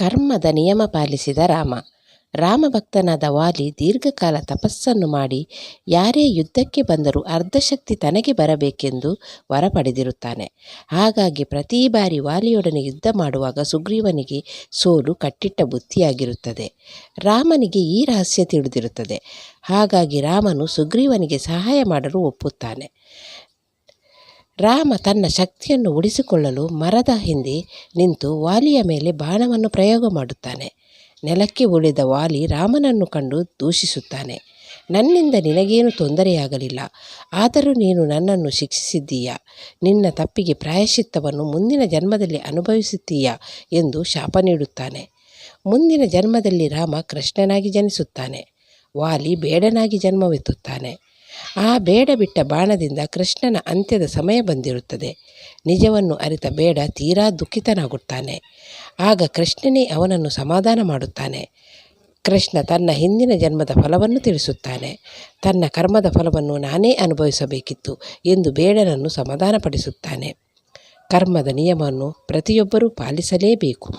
ಕರ್ಮದ ನಿಯಮ ಪಾಲಿಸಿದ ರಾಮ. ರಾಮಭಕ್ತನಾದ ವಾಲಿ ದೀರ್ಘಕಾಲ ತಪಸ್ಸನ್ನು ಮಾಡಿ ಯಾರೇ ಯುದ್ಧಕ್ಕೆ ಬಂದರೂ ಅರ್ಧಶಕ್ತಿ ತನಗೆ ಬರಬೇಕೆಂದು ವರ ಪಡೆದಿರುತ್ತಾನೆ ಹಾಗಾಗಿ ಪ್ರತಿ ಬಾರಿ ವಾಲಿಯೊಡನೆ ಯುದ್ಧ ಮಾಡುವಾಗ ಸುಗ್ರೀವನಿಗೆ ಸೋಲು ಕಟ್ಟಿಟ್ಟ ಬುತ್ತಿಯಾಗಿರುತ್ತದೆ ರಾಮನಿಗೆ ಈ ರಹಸ್ಯ ತಿಳಿದಿರುತ್ತದೆ. ಹಾಗಾಗಿ ರಾಮನು ಸುಗ್ರೀವನಿಗೆ ಸಹಾಯ ಮಾಡಲು ಒಪ್ಪುತ್ತಾನೆ. ರಾಮ ತನ್ನ ಶಕ್ತಿಯನ್ನು ಉಳಿಸಿಕೊಳ್ಳಲು ಮರದ ಹಿಂದೆ ನಿಂತು ವಾಲಿಯ ಮೇಲೆ ಬಾಣವನ್ನು ಪ್ರಯೋಗ ಮಾಡುತ್ತಾನೆ. ನೆಲಕ್ಕೆ ಉಳಿದ ವಾಲಿ ರಾಮನನ್ನು ಕಂಡು ದೂಷಿಸುತ್ತಾನೆ. ನನ್ನಿಂದ ನಿನಗೇನು ತೊಂದರೆಯಾಗಲಿಲ್ಲ. ಆದರೂ ನೀನು ನನ್ನನ್ನು ಶಿಕ್ಷಿಸಿದ್ದೀಯ? ನಿನ್ನ ತಪ್ಪಿಗೆ ಪ್ರಾಯಶ್ಚಿತ್ತವನ್ನು ಮುಂದಿನ ಜನ್ಮದಲ್ಲಿ ಅನುಭವಿಸುತ್ತೀಯ ಎಂದು ಶಾಪ ನೀಡುತ್ತಾನೆ. ಮುಂದಿನ ಜನ್ಮದಲ್ಲಿ ರಾಮ ಕೃಷ್ಣನಾಗಿ ಜನಿಸುತ್ತಾನೆ. ವಾಲಿ ಬೇಡನಾಗಿ ಜನ್ಮವೆತ್ತುತ್ತಾನೆ. ಆ ಬೇಡ ಬಿಟ್ಟ ಬಾಣದಿಂದ ಕೃಷ್ಣನ ಅಂತ್ಯದ ಸಮಯ ಬಂದಿರುತ್ತದೆ. ನಿಜವನ್ನು ಅರಿತ ಬೇಡ ತೀರಾ ದುಃಖಿತನಾಗುತ್ತಾನೆ. ಆಗ ಕೃಷ್ಣನೇ ಅವನನ್ನು ಸಮಾಧಾನ ಮಾಡುತ್ತಾನೆ. ಕೃಷ್ಣ ತನ್ನ ಹಿಂದಿನ ಜನ್ಮದ ಫಲವನ್ನು ತಿಳಿಸುತ್ತಾನೆ. ತನ್ನ ಕರ್ಮದ ಫಲವನ್ನು ನಾನೇ ಅನುಭವಿಸಬೇಕಿತ್ತು ಎಂದು ಬೇಡನನ್ನು ಸಮಾಧಾನಪಡಿಸುತ್ತಾನೆ. ಕರ್ಮದ ನಿಯಮವನ್ನು ಪ್ರತಿಯೊಬ್ಬರೂ ಪಾಲಿಸಲೇಬೇಕು.